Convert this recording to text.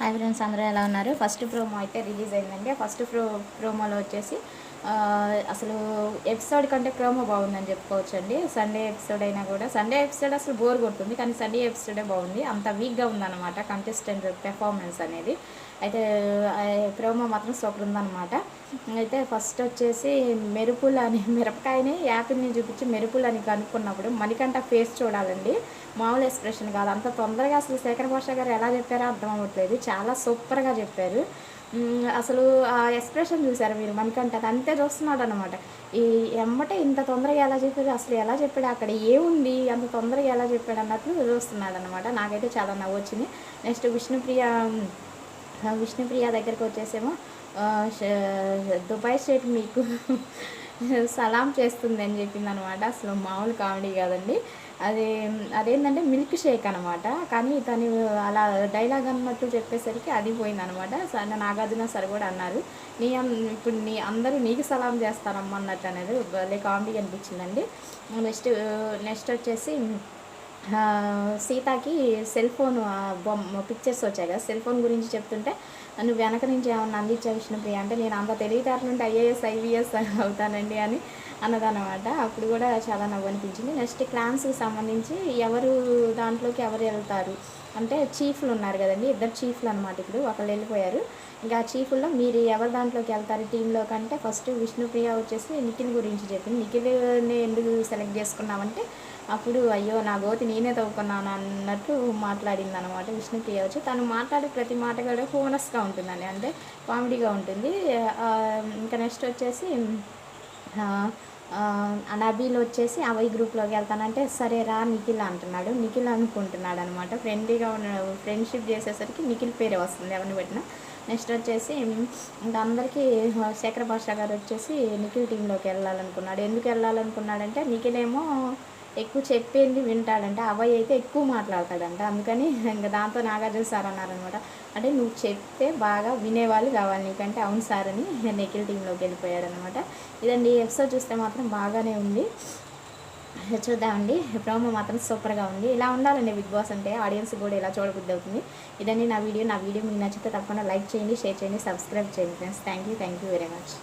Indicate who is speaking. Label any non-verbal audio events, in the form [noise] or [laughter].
Speaker 1: Hi friends అందరూ ఎలా ఉన్నారు? ఫస్ట్ ప్రోమో అయితే రిలీజ్ అయిందండి. ఫస్ట్ ప్రో ప్రోమోలో వచ్చేసి అసలు ఎపిసోడ్ కంటే ప్రోమో బాగుందని చెప్పుకోవచ్చండి. సండే ఎపిసోడ్ అయినా కూడా. సండే ఎపిసోడ్ అసలు బోర్ కొడుతుంది కానీ సండే ఎపిసోడే బాగుంది. అంత వీక్గా ఉందన్నమాట కంటెస్టెంట్ పెర్ఫార్మెన్స్ అనేది. అయితే ప్రోమో మాత్రం సూపర్ ఉందన్నమాట. అయితే ఫస్ట్ వచ్చేసి మెరుపులు అని మిరపకాయని యాపిల్ని చూపించి మెరుపులు అని కనుక్కున్నప్పుడు మణికంఠ ఫేస్ చూడాలండి. మామూలు ఎక్స్ప్రెషన్ కాదు. అంత తొందరగా అసలు శేఖర్ భాష గారు ఎలా చెప్పారో అర్థం అవ్వట్లేదు. చాలా సూపర్గా చెప్పారు. అసలు ఆ ఎక్స్ప్రెషన్ చూసారు మీరు? మనకంటే అది అంతే చూస్తున్నాడు అనమాట ఈ ఎమ్మటే ఇంత తొందరగా ఎలా చెప్పాడు అసలు ఎలా చెప్పాడు అక్కడ ఏముంది అంత తొందరగా ఎలా చెప్పాడు అన్నట్లు చూస్తున్నాడు అనమాట నాకైతే చాలా నవ్వు వచ్చింది. నెక్స్ట్ విష్ణుప్రియ విష్ణుప్రియ దగ్గరికి వచ్చేసేమో దుబాయ్ స్టేట్ మీకు [laughs] సలాం చేస్తుంది అని చెప్పింది అనమాట అసలు మామూలు కామెడీ కాదండి. అది అదేంటంటే మిల్క్ షేక్ అనమాట. కానీ తను అలా డైలాగ్ అన్నట్టు చెప్పేసరికి అది పోయిందనమాట నాగార్జున సార్ కూడా అన్నారు నీ ఇప్పుడు నీ అందరూ నీకు సలాం చేస్తారమ్మా అన్నట్టు అనేది భలే కామెడీ అనిపించిందండి. నెక్స్ట్ నెక్స్ట్ వచ్చేసి సీతకి సెల్ ఫోన్ బొమ్మ పిక్చర్స్ వచ్చాయి కదా సెల్ ఫోన్ గురించి చెప్తుంటే నువ్వు వెనక నుంచి ఏమన్నా అందించా విష్ణుప్రియ అంటే నేను అంత తెలివితేటల నుండి ఐఏఎస్ ఐవీఎస్ అవుతానండి అని అన్నదన్నమాట. అప్పుడు కూడా చాలా నవ్వు అనిపించింది. నెక్స్ట్ క్లాన్స్కి సంబంధించి ఎవరు దాంట్లోకి ఎవరు వెళ్తారు? అంటే చీఫ్లు ఉన్నారు కదండి ఇద్దరు చీఫ్లు అనమాట ఇప్పుడు ఒకళ్ళు వెళ్ళిపోయారు. ఇంకా ఆ చీఫ్లో మీరు ఎవరి దాంట్లోకి వెళ్తారు? టీంలో కంటే ఫస్ట్ విష్ణుప్రియ వచ్చేసి నిఖిల్ గురించి చెప్పింది. నిఖిల్ని ఎందుకు సెలెక్ట్ చేసుకున్నామంటే అప్పుడు అయ్యో నా గోతి నేనే తవ్వుకున్నాను అన్నట్టు మాట్లాడింది అనమాట విష్ణుప్రియ వచ్చి. తను మాట్లాడే ప్రతి మాట కూడా ఫోనస్గా ఉంటుందండి అంటే కామెడీగా ఉంటుంది. ఇంకా నెక్స్ట్ వచ్చేసి నబీలు వచ్చేసి అవై గ్రూప్లోకి వెళ్తానంటే సరే రా నిఖిల్ అంటున్నాడు. నిఖిల్ అనుకుంటున్నాడు అనమాట ఫ్రెండ్లీగా ఉన్న ఫ్రెండ్షిప్ చేసేసరికి నిఖిల్ పేరే వస్తుంది ఎవరిని పెట్టినా. నెక్స్ట్ వచ్చేసి ఇంకా అందరికీ శేఖర్ భాష గారు వచ్చేసి నిఖిల్ టీంలోకి వెళ్ళాలనుకున్నాడు. ఎందుకు వెళ్ళాలనుకున్నాడంటే నిఖిల్ ఏమో ఎక్కువ చెప్పింది వింటాడంట అబ్బాయి అయితే ఎక్కువ మాట్లాడతాడంట. అందుకని ఇంకా దాంతో నాగార్జున సార్ అన్నారనమాట అంటే నువ్వు చెప్తే బాగా వినేవాళ్ళు కావాలి నీకంటే. అవును సార్ అని నిఖిల్ టీంలోకి వెళ్ళిపోయాడనమాట ఇదండి ఎపిసోడ్ చూస్తే మాత్రం బాగానే ఉంది. చూద్దామండి. ప్రోమో మాత్రం సూపర్గా ఉంది. ఇలా ఉండాలండి బిగ్ బాస్ అంటే. ఆడియన్స్ కూడా ఇలా చూడబుద్ధి అవుతుంది. ఇదండి నా వీడియో. నా వీడియో మీకు నచ్చితే తప్పకుండా లైక్ చేయండి షేర్ చేయండి సబ్స్క్రైబ్ చేయండి friends. Thank you thank you very much.